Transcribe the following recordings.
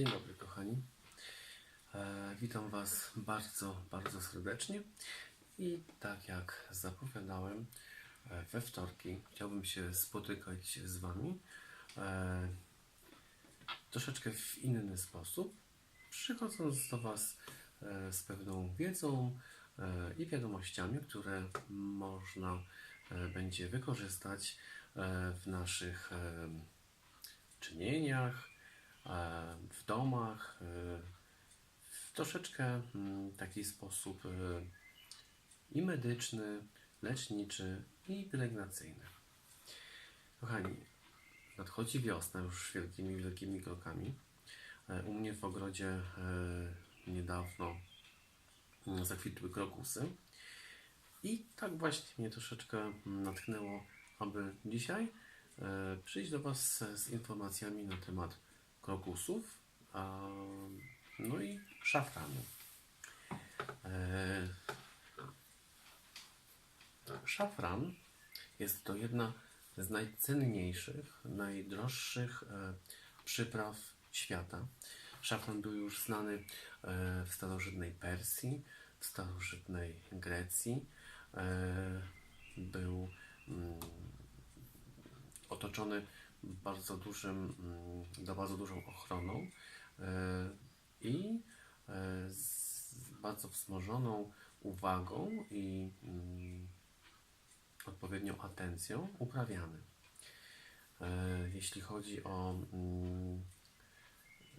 Dzień dobry, kochani. E, witam Was bardzo, bardzo serdecznie. I tak jak zapowiadałem, e, we wtorki chciałbym się spotykać z Wami e, troszeczkę w inny sposób, przychodząc do Was z pewną wiedzą i wiadomościami, które można będzie wykorzystać w naszych czynieniach, w domach, e, w troszeczkę mm, taki sposób e, i medyczny, leczniczy i pielęgnacyjny. Kochani, nadchodzi wiosna już wielkimi, wielkimi krokami. E, U mnie w ogrodzie e, niedawno mm, zakwitły krokusy. I tak właśnie mnie troszeczkę mm, natknęło, aby dzisiaj e, przyjść do Was z informacjami na temat krokusów, no i szafranu. E, szafran jest to jedna z najcenniejszych, najdroższych e, przypraw świata. Szafran był już znany e, w starożytnej Persji, w starożytnej Grecji. Był mm, otoczony bardzo dużym, mm, do bardzo dużą ochroną e, i e, z bardzo wzmożoną uwagą i mm, odpowiednią atencją uprawiany. E, Jeśli chodzi o mm,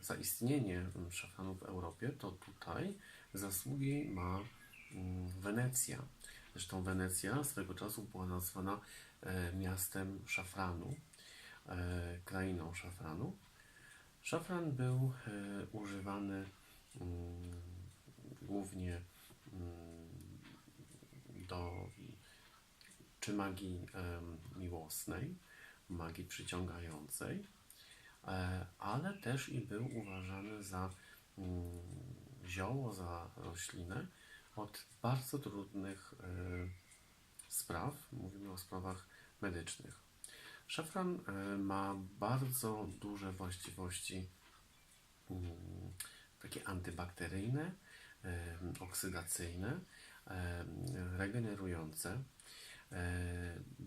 zaistnienie szafranu w Europie, to tutaj zasługi ma Wenecja. Zresztą Wenecja swego czasu była nazwana miastem szafranu, krainą szafranu. Szafran był e, używany mm, głównie mm, do czy magii miłosnej, magii przyciągającej, e, ale też i był uważany za mm, zioło, za roślinę od bardzo trudnych e, spraw. Mówimy o sprawach medycznych. Szafran e, ma bardzo duże właściwości mm, takie antybakteryjne, e, oksydacyjne, e, regenerujące.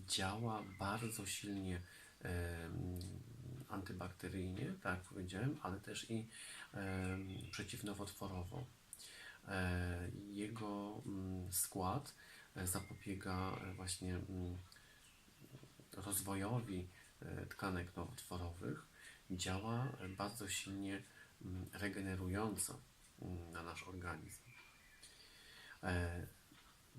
Działa bardzo silnie antybakteryjnie, tak jak powiedziałem, ale też i przeciwnowotworowo. Jego mm, skład zapobiega właśnie mm, rozwojowi e, tkanek nowotworowych, działa bardzo silnie mm, regenerująco mm, na nasz organizm. E,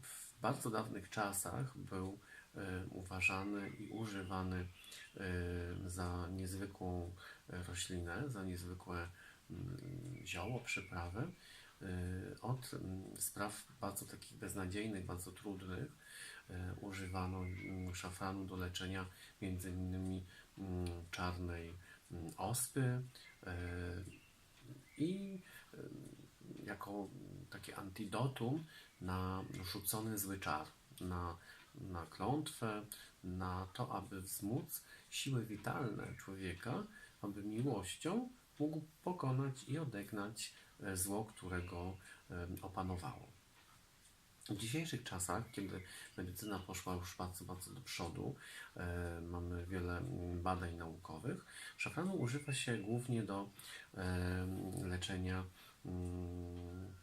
W bardzo dawnych czasach był e, uważany i używany za niezwykłą roślinę, za niezwykłe mm, zioło, przyprawę od spraw bardzo takich beznadziejnych, bardzo trudnych. E, Używano mm, szafranu do leczenia innymi mm, czarnej mm, ospy e, i e, jako takie antidotum na rzucony zły czar, na, na klątwę, na to, aby wzmóc siły witalne człowieka, aby miłością mógł pokonać i odegnać zło, którego e, opanowało. W dzisiejszych czasach, kiedy medycyna poszła już bardzo, bardzo do przodu, e, mamy wiele mm, badań naukowych, szafranu używa się głównie do e, leczenia mm,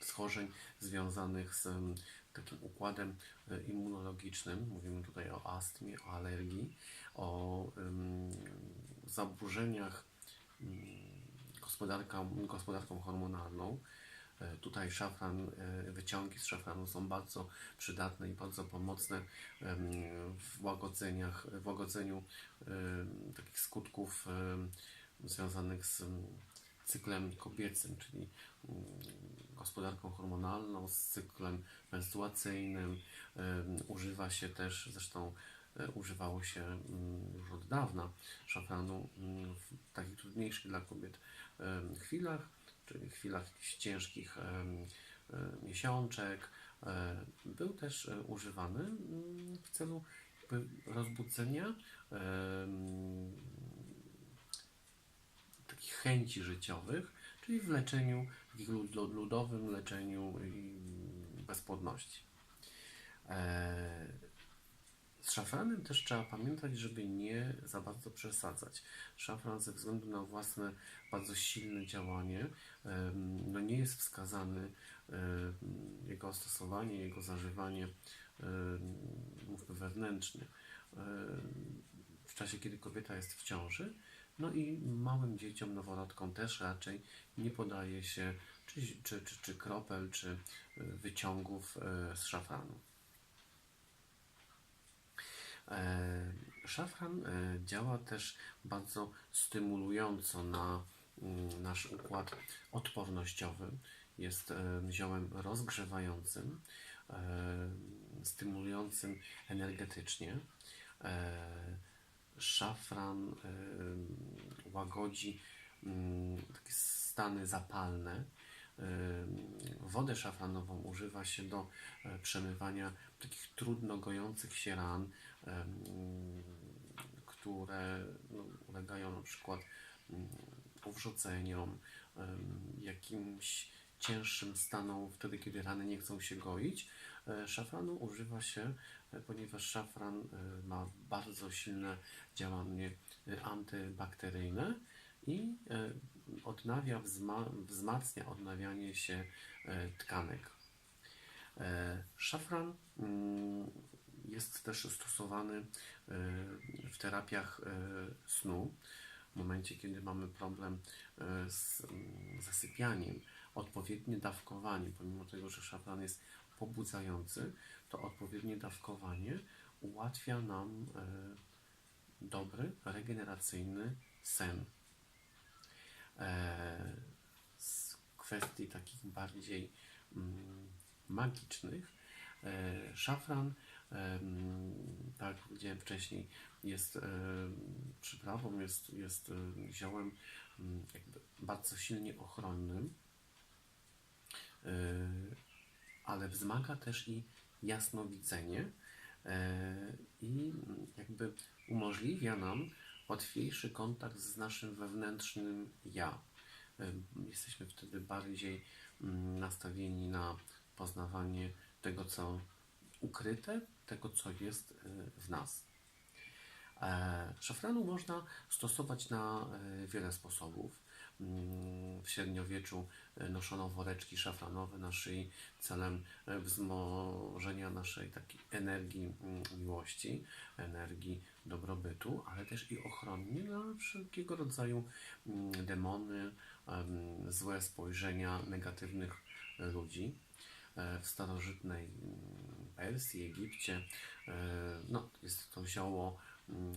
schorzeń związanych z mm, takim układem e, immunologicznym. Mówimy tutaj o astmie, o alergii, o ym, zaburzeniach ym, gospodarka, gospodarką hormonalną. E, Tutaj szafran, e, wyciągi z szafranu są bardzo przydatne i bardzo pomocne w łagodzeniach, w łagodzeniu takich skutków związanych z em, cyklem kobiecym, czyli mm, gospodarką hormonalną, z cyklem menstruacyjnym. Używa się też, zresztą e, używało się mm, już od dawna szafranu mm, w takich trudniejszych dla kobiet chwilach, czyli chwilach ciężkich e, miesiączek. E, Był też e, używany mm, w celu rozbudzenia takich chęci życiowych, czyli w leczeniu, takim lud- ludowym leczeniu bezpłodności. Szafranem też trzeba pamiętać, żeby nie za bardzo przesadzać. Szafran ze względu na własne bardzo silne działanie no nie jest wskazany jego stosowanie, jego zażywanie mówmy wewnętrznie em, w czasie, kiedy kobieta jest w ciąży. No i małym dzieciom, noworodkom też raczej nie podaje się czy, czy, czy, czy kropel, czy e, wyciągów e, z szafranu. E, Szafran e, działa też bardzo stymulująco na mm, nasz układ odpornościowy. Jest e, ziołem rozgrzewającym, stymulującym energetycznie. Szafran łagodzi mm, takie stany zapalne. Wodę szafranową używa się do przemywania takich trudno gojących się ran, które no, ulegają na przykład mm, powrzodzeniom, em, jakimś cięższym stanom wtedy, kiedy rany nie chcą się goić. E, Szafranu używa się, e, ponieważ szafran e, ma bardzo silne działanie antybakteryjne i odnawia, wzma- wzmacnia odnawianie się tkanek. Szafran mm, jest też stosowany e, w terapiach e, snu. W momencie, kiedy mamy problem e, z mm, zasypianiem, odpowiednie dawkowanie, pomimo tego, że szafran jest pobudzający, to odpowiednie dawkowanie ułatwia nam dobry, regeneracyjny sen. Z kwestii takich bardziej mm, magicznych, szafran, tak powiedziałem wcześniej, jest przyprawą, jest, jest em, ziołem bardzo silnie ochronnym, e, ale wzmaga też i jasnowidzenie e, i jakby umożliwia nam łatwiejszy kontakt z naszym wewnętrznym ja. Jesteśmy wtedy bardziej nastawieni na poznawanie tego, co ukryte, tego, co jest e, w nas. E, Szafranu można stosować na e, wiele sposobów. Mm, W średniowieczu e, noszono woreczki szafranowe na szyi celem wzmożenia naszej takiej energii mm, miłości, energii dobrobytu, ale też i ochronnie na wszelkiego rodzaju mm, demony, em, złe spojrzenia negatywnych ludzi. E, W starożytnej mm, Persji, Egipcie, e, no, jest to zioło mm,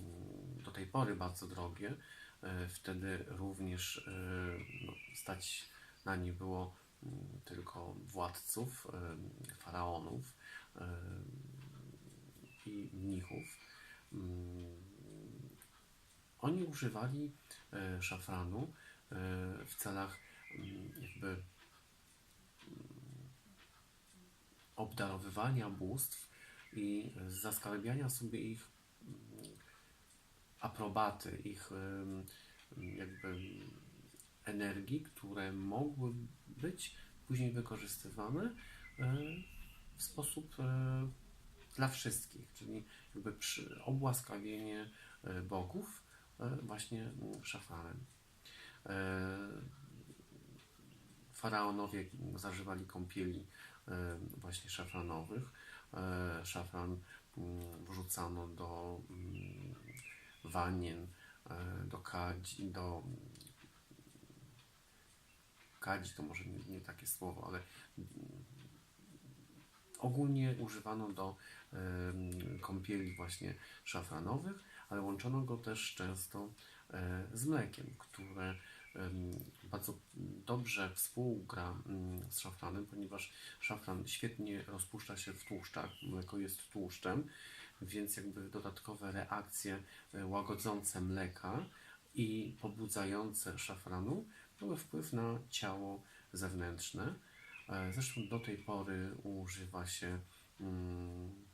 do tej pory bardzo drogie. E, Wtedy również no, stać na nie było mm, tylko władców, faraonów i mnichów. Oni używali szafranu w celach jakby obdarowywania bóstw i zaskarbiania sobie ich mm, aprobaty, ich jakby energii, które mogły być później wykorzystywane e, w sposób e, dla wszystkich, czyli jakby obłaskawienie e, bogów właśnie szafranem. E, Faraonowie zażywali kąpieli właśnie szafranowych. E, Szafran mm, wrzucano do mm, wanien, e, do kadzi, do kadzi to może nie, nie takie słowo, ale mm, ogólnie używano do kąpieli właśnie szafranowych, ale łączono go też często e, z mlekiem, które bardzo dobrze współgra z szafranem, ponieważ szafran świetnie rozpuszcza się w tłuszczach, mleko jest tłuszczem, więc jakby dodatkowe reakcje e, łagodzące mleka i pobudzające szafranu miały wpływ na ciało zewnętrzne. E, Zresztą do tej pory używa się mm,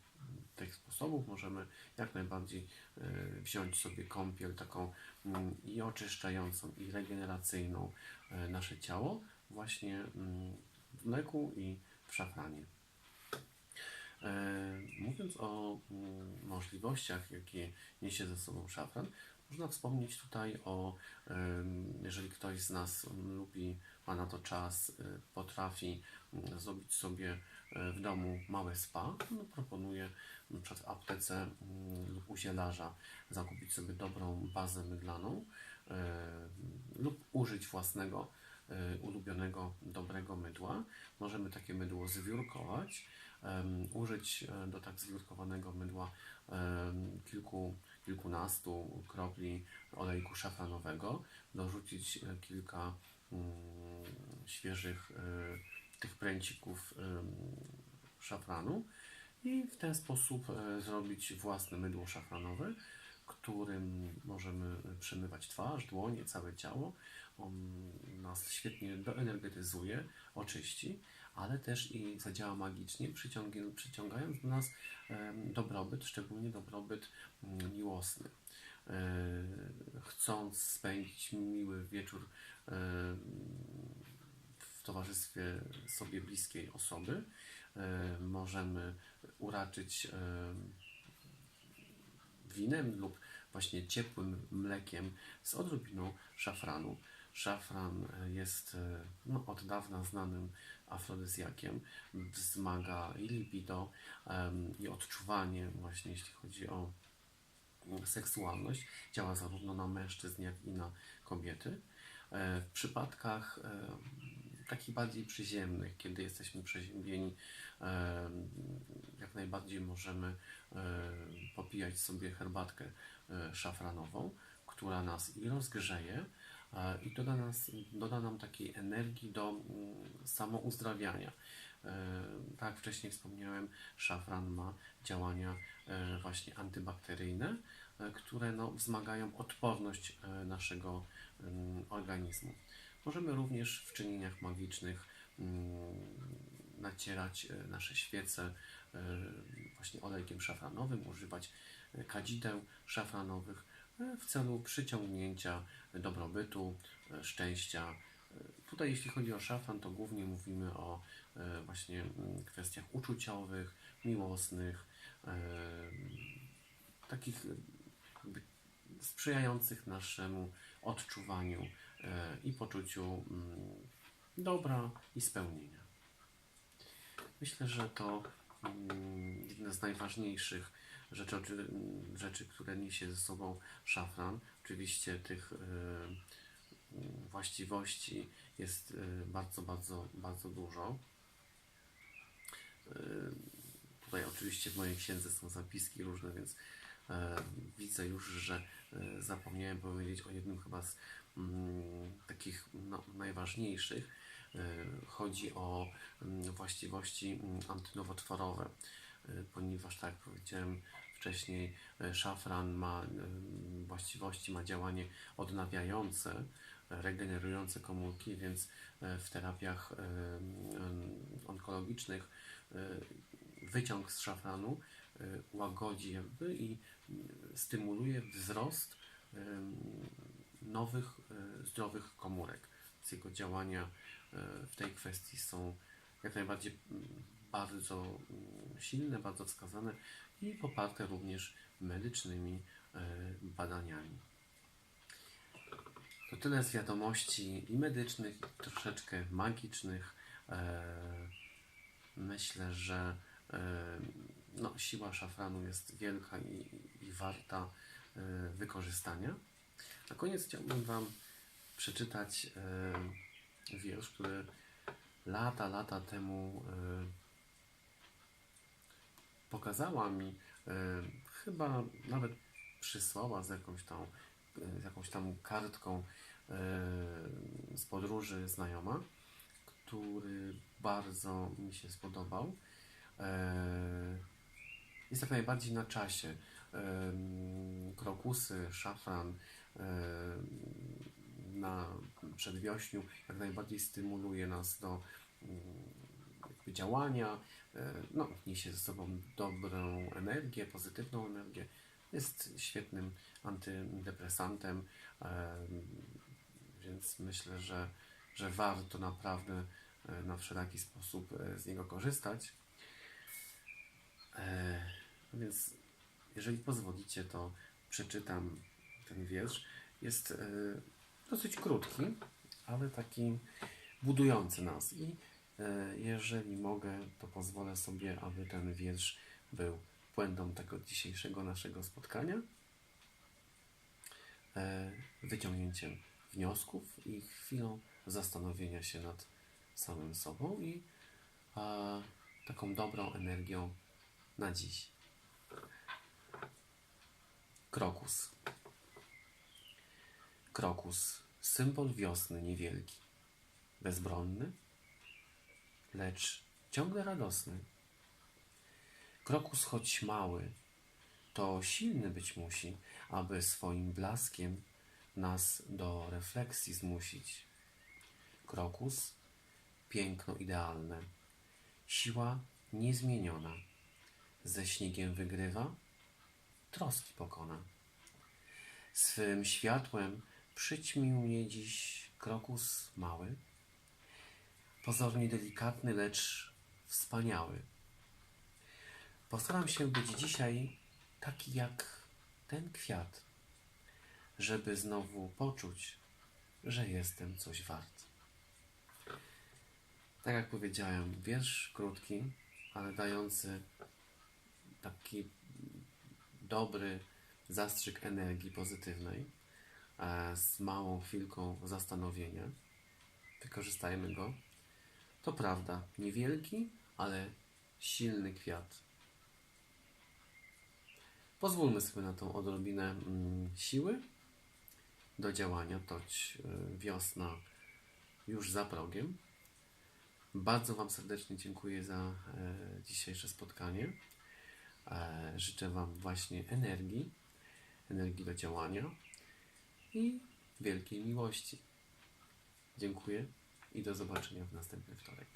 tych sposobów możemy jak najbardziej e, wziąć sobie kąpiel taką mm, i oczyszczającą, i regeneracyjną e, nasze ciało właśnie mm, w mleku i w szafranie. E, Mówiąc o mm, możliwościach, jakie niesie ze sobą szafran, można wspomnieć tutaj o, jeżeli ktoś z nas lubi, ma na to czas, y, potrafi mm, zrobić sobie e, w domu małe spa, no proponuję przykład w aptece mm, lub u zielarza zakupić sobie dobrą bazę mydlaną e, lub użyć własnego e, ulubionego, dobrego mydła. Możemy takie mydło zwiórkować, użyć do tak zwiórkowanego mydła kilku, kilkunastu kropli olejku szafranowego, dorzucić e, kilka mm, świeżych e, tych pręcików em, szafranu i w ten sposób e, zrobić własne mydło szafranowe, którym możemy przemywać twarz, dłonie, całe ciało. On nas świetnie doenergetyzuje, oczyści, ale też i zadziała magicznie, przyciągając do nas dobrobyt, szczególnie dobrobyt mm, miłosny. E, Chcąc spędzić miły wieczór w towarzystwie sobie bliskiej osoby, e, możemy uraczyć em, winem lub właśnie ciepłym mlekiem z odrobiną szafranu. Szafran jest e, no, od dawna znanym afrodyzjakiem, wzmaga i libido, i odczuwanie, właśnie jeśli chodzi o seksualność. Działa zarówno na mężczyzn, jak i na kobiety. E, W przypadkach takich bardziej przyziemnych, kiedy jesteśmy przeziębieni, jak najbardziej możemy e, popijać sobie herbatkę e, szafranową, która nas i rozgrzeje, i doda, nas, doda nam takiej energii do mm, samouzdrawiania. E, Tak jak wcześniej wspomniałem, szafran ma działania e, właśnie antybakteryjne, e, które no, wzmagają odporność e, naszego mm, organizmu. Możemy również w czynieniach magicznych mm, nacierać e, nasze świece e, właśnie olejkiem szafranowym, używać e, kadzideł szafranowych e, w celu przyciągnięcia dobrobytu, e, szczęścia. E, Tutaj jeśli chodzi o szafran, to głównie mówimy o e, właśnie mm, kwestiach uczuciowych, miłosnych, takich sprzyjających naszemu odczuwaniu i poczuciu mm, dobra i spełnienia. Myślę, że to mm, jedna z najważniejszych rzeczy, rzeczy, które niesie ze sobą szafran. Oczywiście tych e, właściwości jest e, bardzo, bardzo, bardzo dużo. E, Tutaj oczywiście w mojej księdze są zapiski różne, więc widzę już, że zapomniałem powiedzieć o jednym chyba z mm, takich no, najważniejszych. Chodzi o mm, właściwości mm, antynowotworowe, ponieważ tak jak powiedziałem wcześniej, e, szafran ma em, właściwości, ma działanie odnawiające, regenerujące komórki, więc w terapiach onkologicznych wyciąg z szafranu łagodzi jakby i stymuluje wzrost nowych, zdrowych komórek. Więc jego działania w tej kwestii są jak najbardziej mm, bardzo mm, silne, bardzo wskazane i poparte również medycznymi e, badaniami. To tyle z wiadomości i medycznych, i troszeczkę magicznych. E, Myślę, że e, no, siła szafranu jest wielka i, i warta wykorzystania. Na koniec chciałbym Wam przeczytać wiersz, który lata, lata temu pokazała mi, e, chyba nawet przysłała z jakąś tam, e, z jakąś tam kartką e, z podróży znajoma, który bardzo mi się spodobał. Jest jak najbardziej na czasie. Krokusy, szafran na przedwiośniu jak najbardziej stymuluje nas do mm, działania, no, niesie ze sobą dobrą energię, pozytywną energię. Jest świetnym antydepresantem, e, więc myślę, że, że warto naprawdę e, na wszelaki sposób e, z niego korzystać. E, Więc jeżeli pozwolicie, to przeczytam ten wiersz. Jest e, dosyć krótki, ale taki budujący nas. I e, jeżeli mogę, to pozwolę sobie, aby ten wiersz był puentą tego dzisiejszego naszego spotkania, e, wyciągnięciem wniosków i chwilą zastanowienia się nad samym sobą i e, taką dobrą energią na dziś. Krokus. Krokus, symbol wiosny niewielki, bezbronny, lecz ciągle radosny. Krokus, choć mały, to silny być musi, aby swoim blaskiem nas do refleksji zmusić. Krokus, piękno idealne, siła niezmieniona, ze śniegiem wygrywa, troski pokona. Swym światłem przyćmił mnie dziś krokus mały, pozornie delikatny, lecz wspaniały. Postaram się być dzisiaj taki jak ten kwiat, żeby znowu poczuć, że jestem coś wart. Tak jak powiedziałem, wiersz krótki, ale dający taki dobry zastrzyk energii pozytywnej e, z małą chwilką zastanowienia. Wykorzystajmy go. To prawda, niewielki, ale silny kwiat. Pozwólmy sobie na tą odrobinę mm, siły do działania, toć y, wiosna już za progiem. Bardzo Wam serdecznie dziękuję za e, dzisiejsze spotkanie. E, życzę Wam właśnie energii, energii do działania i wielkiej miłości. Dziękuję i do zobaczenia w następny wtorek.